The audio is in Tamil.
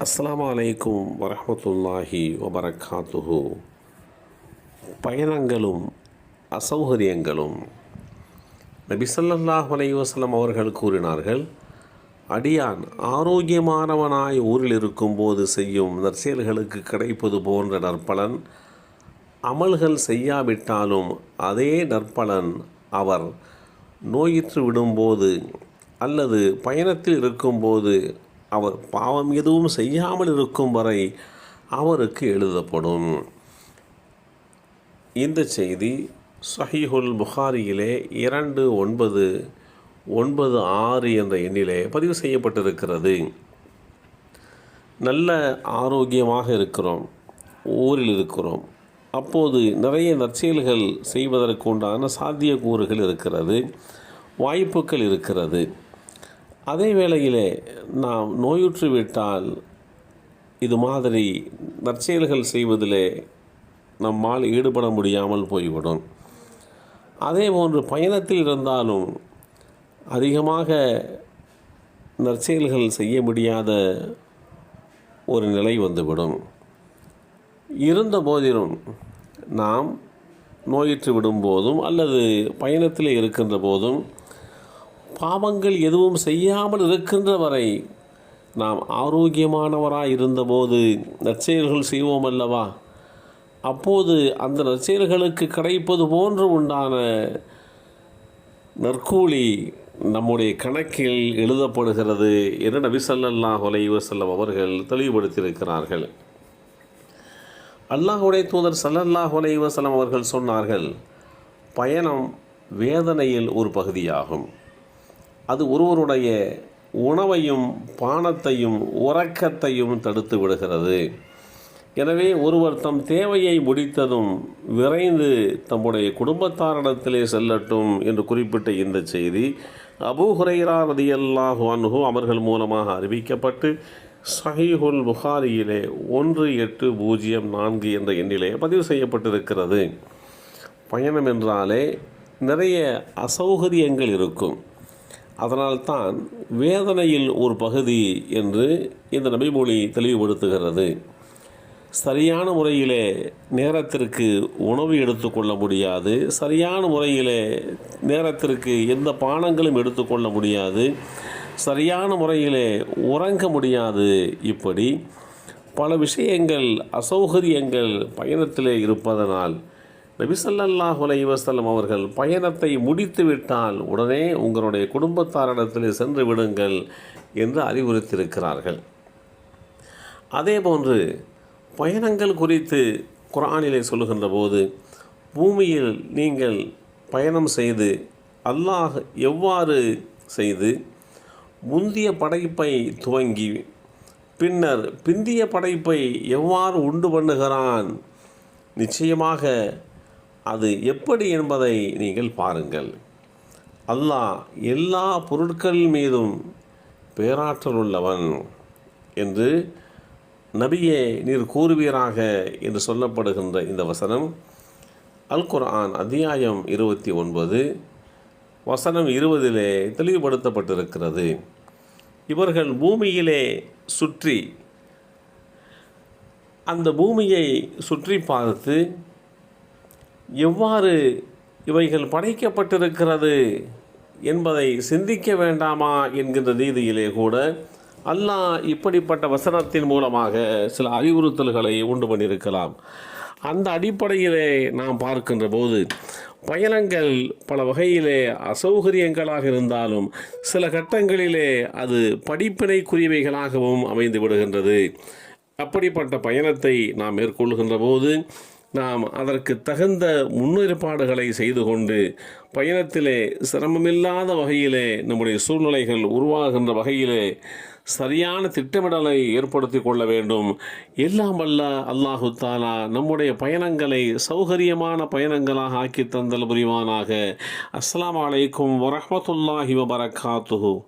அஸ்லாம் அலைக்கும் வரமத்துல்லாஹி வபரகாத்துஹு. பயணங்களும் அசௌகரியங்களும் நபி ஸல்லல்லாஹு அலைஹி அவர்கள் கூறினார்கள் அடியான் ஆரோக்கியமானவனாய் ஊரில் இருக்கும்போது செய்யும் நற்செயல்களுக்கு கிடைப்பது போன்ற நற்பலன் அமல்கள் செய்யாவிட்டாலும் அதே நற்பலன் அவர் நோயிற்று விடும்போது அல்லது பயணத்தில் இருக்கும்போது அவர் பாவம் எதுவும் செய்யாமல் இருக்கும் வரை அவருக்கு எழுதப்படும். இந்த செய்தி சஹீஹுல் புகாரியிலே இரண்டு ஒன்பது ஒன்பது ஆறு என்ற எண்ணிலே பதிவு செய்யப்பட்டிருக்கிறது. நல்ல ஆரோக்கியமாக இருக்கிறோம். ஊரில் இருக்கிறோம். அப்போது நிறைய நற்செயல்கள் செய்வதற்கு உண்டான சாத்தியக்கூறுகள் இருக்கிறது. வாய்ப்புகள் இருக்கிறது. அதே வேளையிலே நாம் நோயுற்றுவிட்டால் இது மாதிரி நற்செயல்கள் செய்வதிலே நம்மால் ஈடுபட முடியாமல் போய்விடும். அதே போன்று பயணத்தில் இருந்தாலும் அதிகமாக நற்செயல்கள் செய்ய முடியாத ஒரு நிலை வந்துவிடும். இருந்த போதிலும் நாம் நோயுற்று விடும்போதும் அல்லது பயணத்தில் இருக்கின்ற போதும் பாவங்கள் எதுவும் செய்யாமல் இருக்கின்ற வரை நாம் ஆரோக்கியமானவராக இருந்தபோது நற்செயல்கள் செய்வோம் அல்லவா? அப்போது அந்த நற்செயல்களுக்கு கிடைப்பது போன்று உண்டான நற்கூலி நம்முடைய கணக்கில் எழுதப்படுகிறது என்று நபி சல்லாஹ் அலைஹி வஸல்லம் அவர்கள் தெளிவுபடுத்தியிருக்கிறார்கள். அல்லாஹுடைய தூதர் சல்லல்லாஹ் அலைஹி செல்லம் அவர்கள் சொன்னார்கள் பயணம் வேதனையில் ஒரு பகுதியாகும். அது ஒருவருடைய உணவையும் பானத்தையும் உறக்கத்தையும் தடுத்து விடுகிறது. எனவே ஒருவர் தம் தேவையை முடித்ததும் விரைந்து தம்முடைய குடும்பத்தாரிடத்திலே செல்லட்டும் என்று குறிப்பிட்ட இந்த செய்தி அபூ ஹுரைரா ரதியல்லாஹு அன்ஹு அவர்கள் மூலமாக அறிவிக்கப்பட்டு சஹீஹுல் புகாரியிலே ஒன்று எட்டு பூஜ்ஜியம் நான்கு என்ற எண்ணிலே பதிவு செய்யப்பட்டிருக்கிறது. பயணம் என்றாலே நிறைய அசௌகரியங்கள் இருக்கும். அதனால்தான் வேதனையில் ஒரு பகுதி என்று இந்த நபிமொழி தெளிவுபடுத்துகிறது. சரியான முறையிலே நேரத்திற்கு உணவு எடுத்துக்கொள்ள முடியாது. சரியான முறையிலே நேரத்திற்கு எந்த பானங்களும் எடுத்துக்கொள்ள முடியாது. சரியான முறையிலே உறங்க முடியாது இப்படி. பல விஷயங்கள் அசௌகரியங்கள் பயணத்திலே இருப்பதனால் நபிசல்லாஹ் அலைஹி வஸல்லம் அவர்கள் பயணத்தை முடித்து விட்டால் உடனே உங்களுடைய குடும்பத்தாரிடத்தில் சென்று விடுங்கள் என்று அறிவுறுத்தியிருக்கிறார்கள். அதே போன்று பயணங்கள் குறித்து குரானிலே சொல்லுகின்ற போது பூமியில் நீங்கள் பயணம் செய்து அல்லாஹ் எவ்வாறு செய்து முந்திய படைப்பை துவங்கி பின்னர் பிந்திய படைப்பை எவ்வாறு உண்டு பண்ணுகிறான் நிச்சயமாக அது எப்படி என்பதை நீங்கள் பாருங்கள். அல்லாஹ் எல்லா பொருட்கள் மீதும் பேராற்றல் உள்ளவன் என்று நபியே நீர் கூறுவீராக என்று சொல்லப்படுகின்ற இந்த வசனம். அல் குர்ஆன் அத்தியாயம் இருபத்தி ஒன்பது வசனம் இருபதிலே தெளிவுபடுத்தப்பட்டிருக்கிறது. இவர்கள் பூமியிலே சுற்றி அந்த பூமியை சுற்றி பார்த்து எவ்வாறு இவைகள் படைக்கப்பட்டிருக்கிறது என்பதை சிந்திக்க வேண்டாமா என்கின்ற ரீதியிலே கூட அல்லாஹ் இப்படிப்பட்ட வசனத்தின் மூலமாக சில அறிவுறுத்தல்களை உண்டு பண்ணியிருக்கலாம். அந்த அடிப்படையிலே நாம் பார்க்கின்ற போது பயணங்கள் பல வகையிலே அசௌகரியங்களாக இருந்தாலும் சில கட்டங்களிலே அது படிப்பினைக்குரியவைகளாகவும் அமைந்து விடுகின்றது. அப்படிப்பட்ட பயணத்தை நாம் மேற்கொள்கின்ற போது நாம் அதற்கு தகுந்த முன்னேற்பாடுகளை செய்து கொண்டு பயணத்திலே சிரமமில்லாத வகையிலே நம்முடைய சூழ்நிலைகள் உருவாகின்ற வகையிலே சரியான திட்டமிடலை ஏற்படுத்தி கொள்ள வேண்டும். எல்லாம் வல்ல அல்லாஹு தாலா நம்முடைய பயணங்களை சௌகரியமான பயணங்களாக ஆக்கி தந்தல் புரிவானாக. அஸ்லாம் அலைக்கும் வரமத்துல்லாஹி வபரகாத்துஹு.